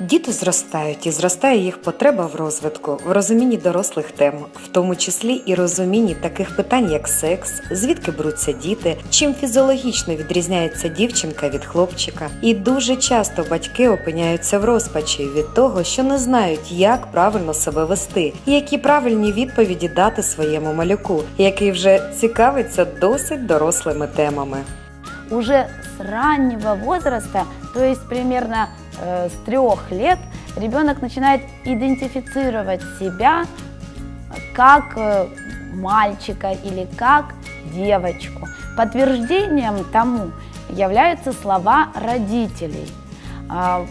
Діти зростають і зростає їх потреба в розвитку, в розумінні дорослих тем, в тому числі і розумінні таких питань, як секс, звідки беруться діти, чим фізіологічно відрізняється дівчинка від хлопчика. І дуже часто батьки опиняються в розпачі від того, що не знають, як правильно себе вести, і які правильні відповіді дати своєму малюку, який вже цікавиться досить дорослими темами. уже с раннего возраста, то есть примерно с трех лет, ребенок начинает идентифицировать себя как э, мальчика или как девочку. Подтверждением тому являются слова родителей. А,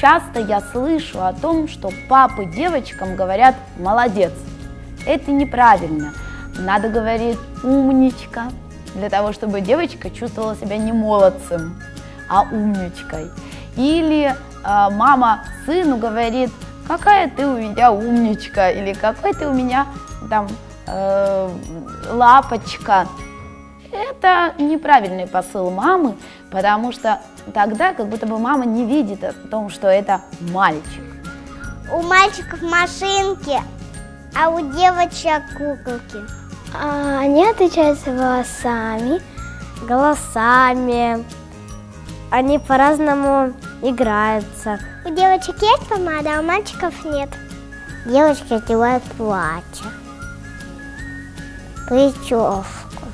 Часто я слышу о том, что папы девочкам говорят «молодец». Это неправильно. Надо говорить «умничка», для того, чтобы девочка чувствовала себя не молодцем, а умничкой. Или э, мама сыну говорит, какая ты у меня умничка, или какой ты у меня там э, лапочка. Это неправильный посыл мамы, потому что тогда как будто бы мама не видит о том, что это мальчик. У мальчиков машинки, а у девочек куколки. А, Они отличаются волосами, голосами. Они по-разному играются. У девочек есть помада, а у мальчиков нет. Девочки одевают платье, прическу,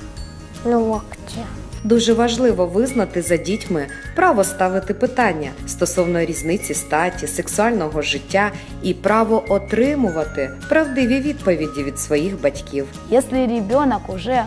ногти. Дуже важливо визнати за дітьми право ставити питання стосовно різниці статі, сексуального життя і право отримувати правдиві відповіді від своїх батьків. Если ребенок уже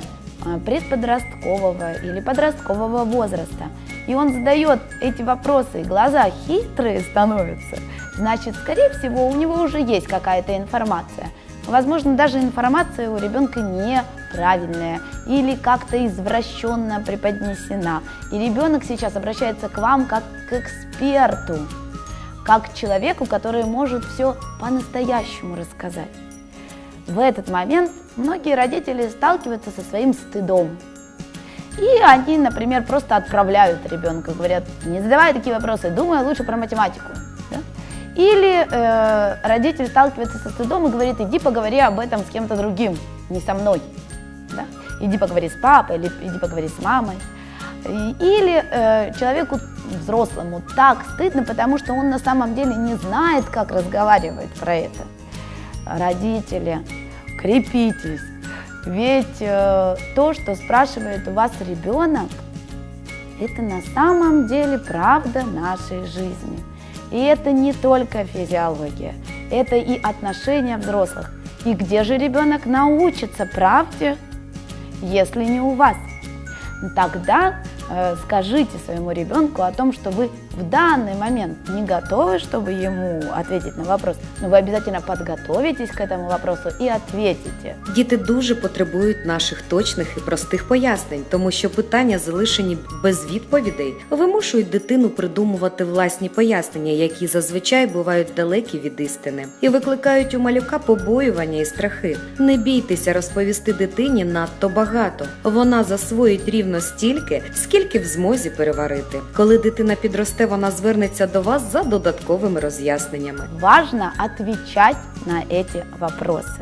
предподросткового или подросткового возраста, и он задает эти вопросы, глаза хитрые становятся, значит, скорее всего, у него уже есть какая-то информация. Возможно, даже информация у ребенка неправильная или как-то извращенно преподнесена. И ребенок сейчас обращается к вам как к эксперту, как к человеку, который может все по-настоящему рассказать. В этот момент многие родители сталкиваются со своим стыдом. И они, например, просто отправляют ребенка, говорят, не задавай такие вопросы, думай лучше про математику. да? Или э, родитель сталкивается со стыдом и говорит, иди поговори об этом с кем-то другим, не со мной. да? Иди поговори с папой, или иди поговори с мамой. Или э, человеку взрослому так стыдно, потому что он на самом деле не знает, как разговаривать про это. Родители, крепитесь. Ведь э, то, что спрашивает у вас ребенок, это на самом деле правда нашей жизни. И это не только физиология, это и отношения взрослых. И где же ребенок научится правде, если не у вас? Тогда э, скажите своему ребенку о том, что вы в данный момент не готовы, чтобы ему ответить на вопрос, но вы обязательно подготовитесь к этому вопросу и ответите. Діти дуже потребують наших точних і простих пояснень, тому що питання, залишені без відповідей, вимушують дитину придумувати власні пояснення, які зазвичай бувають далекі від істини, і викликають у малюка побоювання і страхи. Не бійтеся розповісти дитині надто багато. Вона засвоїть рівно стільки, скільки в змозі переварити. Коли дитина підросте, Вона звернеться до вас за додатковими роз'ясненнями. Важно отвечать на эти вопросы.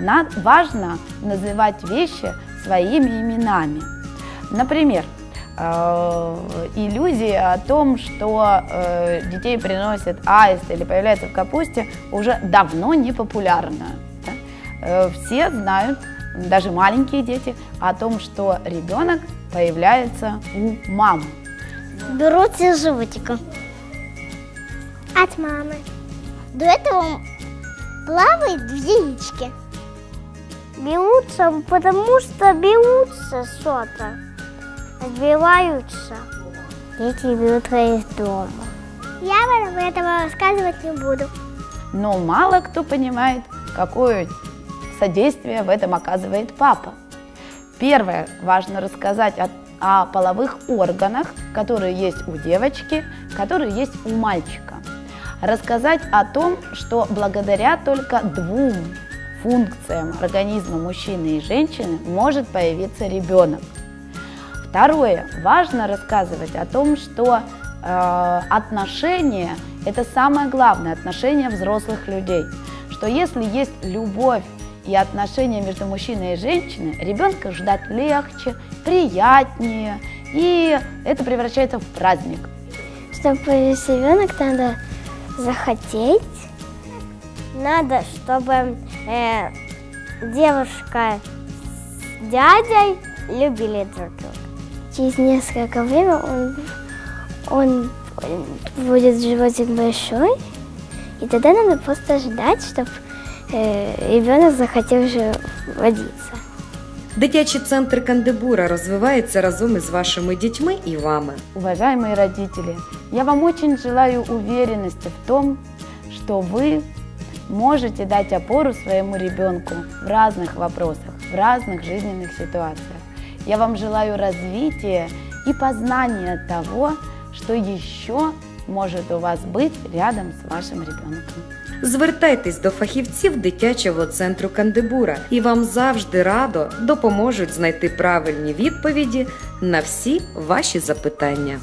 На- важно называть вещи своими именами. Например, э, иллюзия о том, что э, детей приносит аист или появляется в капусте, уже давно не популярна. да. Э, Все знают, даже маленькие дети, о том, что ребенок появляется у мамы. Берутся из животика. От мамы. До этого он плавает в яичке. Берутся, потому что берутся что-то. Отбиваются. Дети берутся из дома. Я вам этого рассказывать не буду. Но мало кто понимает, какое содействие в этом оказывает папа. Первое, важно рассказать о, о половых органах, которые есть у девочки, которые есть у мальчика. Рассказать о том, что благодаря только двум функциям организма мужчины и женщины может появиться ребенок. Второе, важно рассказывать о том, что э, отношения – это самое главное, отношения взрослых людей. Что если есть любовь и отношения между мужчиной и женщиной, ребенка ждать легче, приятнее, и это превращается в праздник. Чтобы появился ребенок, надо захотеть. Надо, чтобы э, девушка с дядей любили друг друга. Через несколько времени он, он будет животик большой, и тогда надо просто ждать, чтобы ребенок захотел уже водиться. Дитячий центр Кандебура розвивається разом із вашими дітьми і вами. Уважаемые родители, я вам очень желаю уверенности в том, что вы можете дать опору своему ребенку в разных вопросах, в разных жизненных ситуациях. Я вам желаю развития и познания того, что еще может у вас быть рядом с вашим ребенком. Звертайтесь до фахівців дитячого центру Кандибура і вам завжди радо допоможуть знайти правильні відповіді на всі ваші запитання.